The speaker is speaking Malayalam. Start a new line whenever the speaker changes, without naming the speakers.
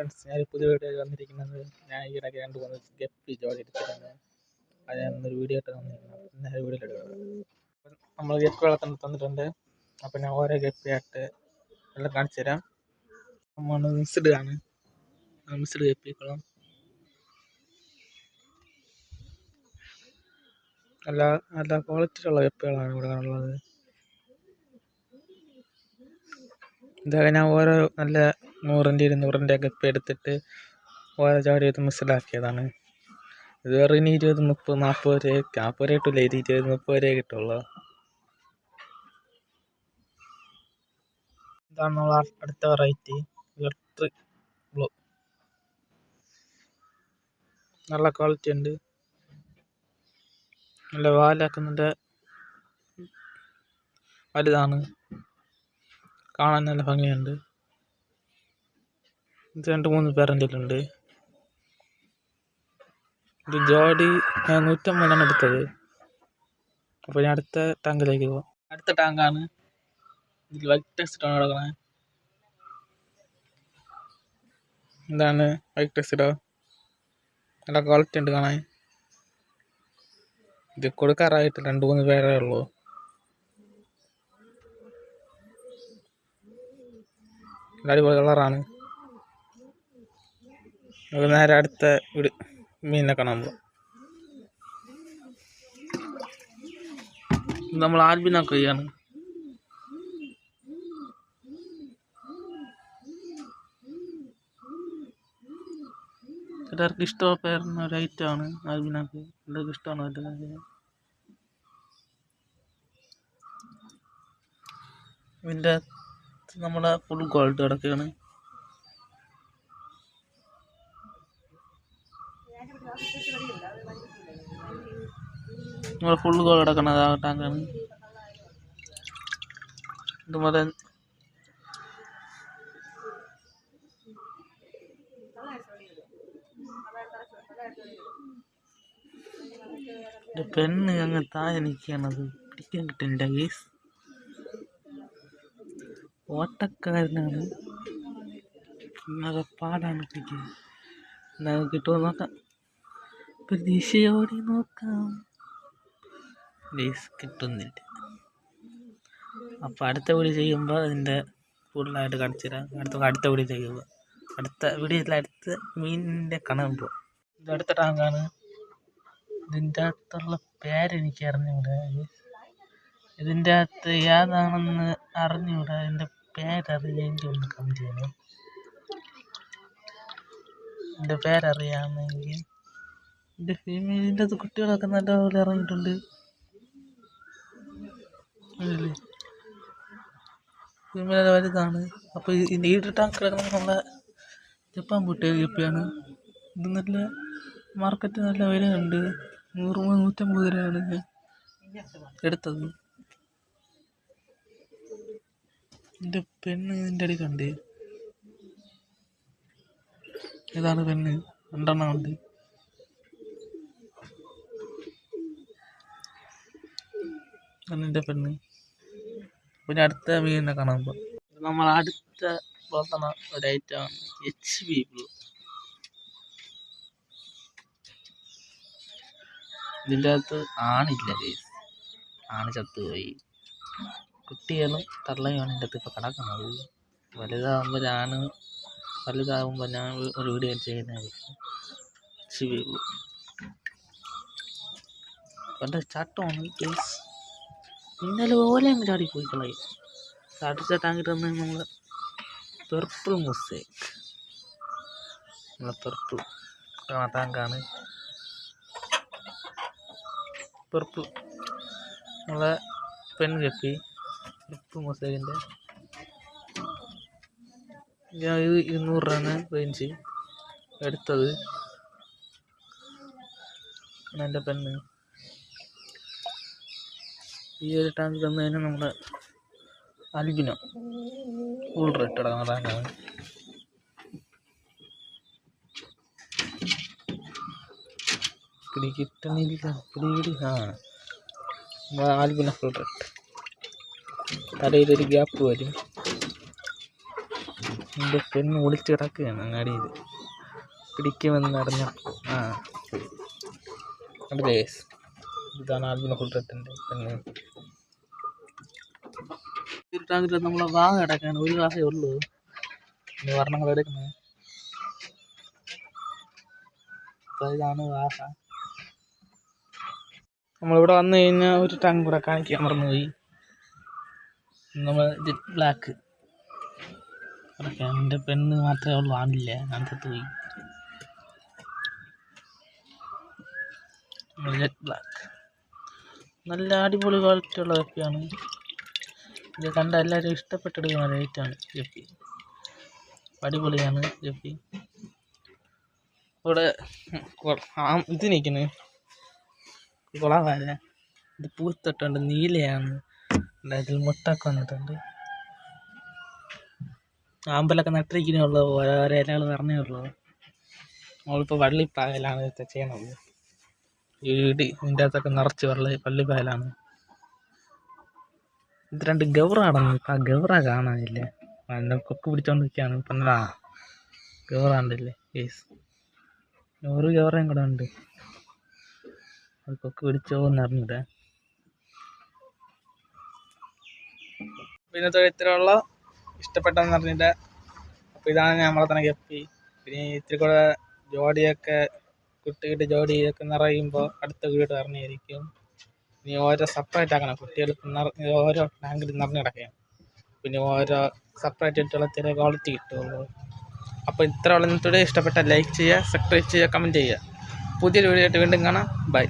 ഫ്രണ്ട്സ് ഞാൻ പുതിയ വീഡിയോ വന്നിരിക്കുന്നത് ഞാൻ ഈ ഇടയ്ക്ക് കണ്ടു മൂന്ന് ഗപ്പി ജോലി എടുത്തിട്ടുണ്ട് അത് ഞാൻ ഒരു വീഡിയോ ഇട്ട് തന്നിരിക്കുന്നത് ഞാൻ വീഡിയോ എടുക്കുന്നത് നമ്മൾ ഗപ്പി വളർത്താൻ തന്നിട്ടുണ്ട്. അപ്പം ഞാൻ ഓരോ ഗപ്പിയായിട്ട് എല്ലാം കാണിച്ചു തരാം. നമ്മൾ മിസ്ഡ് ആണ്. മിക്സ്ഡ് ഗപ്പിക്കുളം നല്ല നല്ല ക്വാളിറ്റിയിലുള്ള ഗപ്പികളാണ് ഇവിടെ ഉള്ളത് ഇതൊക്കെ ഞാൻ ഓരോ നല്ല നൂറിന്റെ ഇരുന്നൂറിന്റെ ഗപ്പി എടുത്തിട്ട് ഓരോ ജോഡി ചെയ്ത് മനസ്സിലാക്കിയതാണ് ഇത് വേറെ ഇനി ഇരുപത് മുപ്പത് നാൽപ്പത് വരെ നാൽപ്പത് വരെ കിട്ടില്ല ഇത് ഇരുപത് മുപ്പത് വരെ കിട്ടുള്ളൂ. ഇതാണ് നമ്മൾ അടുത്ത വെറൈറ്റി ഇലക്ട്രിക് ബ്ലൂ നല്ല ക്വാളിറ്റി ഉണ്ട്. നല്ല വാലാക്കുന്നുണ്ട് വലുതാണ്. കാണാൻ നല്ല ഭംഗിയുണ്ട്. രണ്ട് മൂന്ന് പേരെന്റെ ഉണ്ട് ഇത് ജോഡി നൂറ്റമ്പതാണ് എടുത്തത്. അപ്പോൾ ഞാൻ അടുത്ത ടാങ്കിലേക്ക് പോവാം. അടുത്ത ടാങ്കാണ്. ഇതിൽ വൈറ്റ് ടെസ്റ്റാണ് കിടക്കുന്നത് എന്താണ് വൈറ്റ് ടെക്സ്റ്റോ നല്ല ക്വാളിറ്റി ഉണ്ട് കാണാൻ. ഇത് കൊടുക്കാറായിട്ട് രണ്ട് മൂന്ന് പേരേ ഉള്ളൂ. അടിപൊളി കളറാണ് നമുക്ക് നേരെ അടുത്ത വീട് മീനിനെ കാണാൻ പോവാം. നമ്മൾ ആൽബിന ആൽബിനൊക്കെയാണ് എല്ലാവർക്കും പേരുന്ന ഒരു ഐറ്റമാണ് ആൽബിനൊക്കെ എല്ലാവർക്കും ഇഷ്ടമാണ് അതിന്റെ ഇതിന്റെ നമ്മുടെ ഫുൾ ഗോൾഡ് കിടക്കുകയാണ്. നമ്മുടെ ഫുൾ ഗോൾ കിടക്കണത് ടാങ്കാണ് ഇതുപോലെ പെണ് അങ്ങ് താഴെ നിൽക്കുകയാണത് പിടിക്കാൻ കിട്ടുന്നില്ല ഗീസ് ഓട്ടക്കാരനാണ് എന്നൊക്കെ പാടാണ് പിടിക്കുന്നത് എന്നാൽ കിട്ടുമോ നോക്കാം. പ്രതീക്ഷയോടെ നോക്കാം. ഗീസ് കിട്ടുന്നില്ല. അപ്പോൾ അടുത്ത വീഡിയോ ചെയ്യുമ്പോൾ അതിന്റെ ഫുള്ളായിട്ട് കാണിച്ചു തരാം. അടുത്ത അടുത്ത വീഡിയോ ചെയ്യുമ്പോൾ അടുത്ത വീഡിയോയിൽ അടുത്ത മീനിന്റെ കാണുമ്പോൾ ഇത് അടുത്ത ടാങ്കാണ് ഇതിന്റെ അകത്തുള്ള പേരെനിക്ക് അറിഞ്ഞൂടാ. ഇതിന്റെ അകത്ത് ഏതാണെന്ന് അറിഞ്ഞൂടാ. ഇതിന്റെ പേരറിയാമെങ്കിൽ ഒന്ന് കമന്റ് ചെയ്യണം. ഇതിന്റെ പേരറിയാമെങ്കിൽ. ഇതിന്റെ ഫീമെയിലിന്റെ അത് കുട്ടികളൊക്കെ നല്ലപോലെ ഇറങ്ങിയിട്ടുണ്ട്. ഇല്ലേ ഫീമെയിൽ വലുതാണ്. അപ്പോൾ ഈ ടാങ്ക് കിടക്കുന്നത് നമ്മളെ ജപ്പാൻ പൊട്ടിയ ജപ്പിയാണ് ഇത് നല്ല മാർക്കറ്റ് നല്ല വിലയുണ്ട്. നൂറ് നൂറ്റമ്പത് രൂപയാണ് എടുത്തത്. എന്റെ പെണ്ണ് ഇതിന്റെ അടി കണ്ടേ. ഇതാണ് പെണ്ണ്. രണ്ടെണ്ണം ഉണ്ട്. അന്നെന്റെ പെണ്ണ്. പിന്നെ അടുത്ത മീനിനെ കാണാൻ പോകും നമ്മൾ അടുത്ത വളർത്തണ ഒരു ഐറ്റമാണ് എച്ച് ബി ബ്ലൂ ഇതിന്റെ അകത്ത് ആണില്ല ആണ് ചത്തുപോയി. കുട്ടികളും തള്ളയുമാണ് ഇതിന്റെ അകത്ത് ഇപ്പോൾ കിടക്കുന്നത്. വലുതാകുമ്പോൾ ഞാൻ വലുതാകുമ്പോൾ ഞാൻ ഒരു വീഡിയോ ചെയ്യുന്നതായിരിക്കും. എച്ച് ബി ബ്ലൂ എന്റെ ചട്ടമാണ് കേസ് ഇന്നലെ പോലെ അങ്ങ് ചാടിപ്പോയി കളയും ടാങ്കിൽ തന്നെ നമ്മൾ പെർപ്പിൾ മുസേക്ക് നമ്മളെ പെർപ്പിൾ ടാങ്കാണ് പെർപ്പിൾ നമ്മളെ പെൺ കെപ്പി പെർപ്പിൾ മൊസൈക്കിന്റെ ഞാൻ ഇത് ഇരുന്നൂറ് രൂപയാണ് റേഞ്ച് എടുത്തത്. എന്റെ പെണ്ണ് ഈ ഒരു ടാങ്ക് തന്നതിന് നമ്മുടെ അൽബിനോ റെഡ് കിടക്കുന്ന ടാങ്കാണ് പിടി കിട്ടണില്ല പിടി ആ. ആൽബിന ഫുൾ റെഡ് തലയിലൊരു ഗ്യാപ്പ് വരും. എന്റെ പെണ്ണ് ഒളിച്ച് കിടക്കുകയാണ് അങ്ങാടിയിൽ. പിടിക്കുമെന്ന് അറിഞ്ഞപ്പോൾ ആ. guys? ഇതാണ് ആൽബിന കുട്ടത്തിന്റെ പെണ്ണ് ഒരു നമ്മളെ വാങ്ങ കിടക്കാണ് ഒരു ക്ലാസ്സേ ഉള്ളൂ. വർണങ്ങൾ എടുക്കുന്നത് അപ്പോൾ ഇതാണ് വാഹ നമ്മളിവിടെ വന്നു കഴിഞ്ഞാൽ ഒരു ടാങ്ക് കൂടെ കാണിക്കാൻ മറന്നുപോയി. നമ്മൾ ബ്ലാക്ക് അതൊക്കെ എന്റെ പെണ്ണ് മാത്രമേ ഉള്ളൂ. ആണില്ല? അങ്ങനത്തെ പോയി ബ്ലാക്ക് നല്ല അടിപൊളി ക്വാളിറ്റി ഉള്ള കപ്പിയാണ് ഇത് കണ്ട എല്ലാവരും ഇഷ്ടപ്പെട്ടെടുക്കുന്ന റേറ്റാണ് ജെപ്പി. അടിപൊളിയാണ് ജെപ്പി. ഇവിടെ ഇത് നിൽക്കുന്നു കുളവാര ഇത് പൂത്തൊട്ടുണ്ട് നീലയാണ്. ഇതിൽ മുട്ടൊക്കെ വന്നിട്ടുണ്ട്. ആമ്പലൊക്കെ നട്ടിരിക്കുന്നേ ഓരോ ഇലകൾ നിറഞ്ഞേ ഉള്ളൂ. നമ്മളിപ്പോൾ വള്ളിപ്പായലാണ് ഇത് ചെയ്യണത്. വീട് ഇതിന്റെ അകത്തൊക്കെ നിറച്ച് വള്ളി വള്ളിപ്പായലാണ്. ഇത് രണ്ട് ഗൗറാണെന്ന് ഇപ്പം ആ ഗൗറ കാണാനില്ലേ? എന്നെ കൊക്ക് പിടിച്ചോണ്ട് നിൽക്കുകയാണ് ഇപ്പം ആ ഗൗറ ഉണ്ടല്ലേ? യേസ് ഒരു ഗൗറയും കൂടെ ഉണ്ട്. അത് കൊക്ക് പിടിച്ചോ എന്ന് അറിഞ്ഞൂടെ? പിന്നെ ഇത്രയുള്ള ഇഷ്ടപ്പെട്ടെന്ന് അറിഞ്ഞില്ല. അപ്പോൾ ഇതാണ് നമ്മളെ തന്നെ ഗപ്പി. പിന്നെ ഇത്തിരി കൂടെ ജോഡിയൊക്കെ കുട്ടിയുടെ ജോഡിയൊക്കെ നിറയുമ്പോൾ അടുത്ത വീട് ഇറങ്ങിയിരിക്കും ഇനി ഓരോ സെപ്പറേറ്റ് ആക്കണം. കുട്ടികൾ നിറ ഓരോ ടാങ്കിൽ നിറഞ്ഞു കിടക്കുകയാണ്. പിന്നെ ഓരോ സെപ്പറേറ്റ് ആയിട്ടുള്ള ചെറിയ ക്വാളിറ്റി കിട്ടുള്ളൂ അപ്പോൾ ഇത്ര ഇന്നത്തോടെ ഇഷ്ടപ്പെട്ട ലൈക്ക് ചെയ്യുക സബ്സ്ക്രൈബ് ചെയ്യുക കമന്റ് ചെയ്യുക. പുതിയൊരു വീഡിയോ ആയിട്ട് വീണ്ടും കാണാം. ബൈ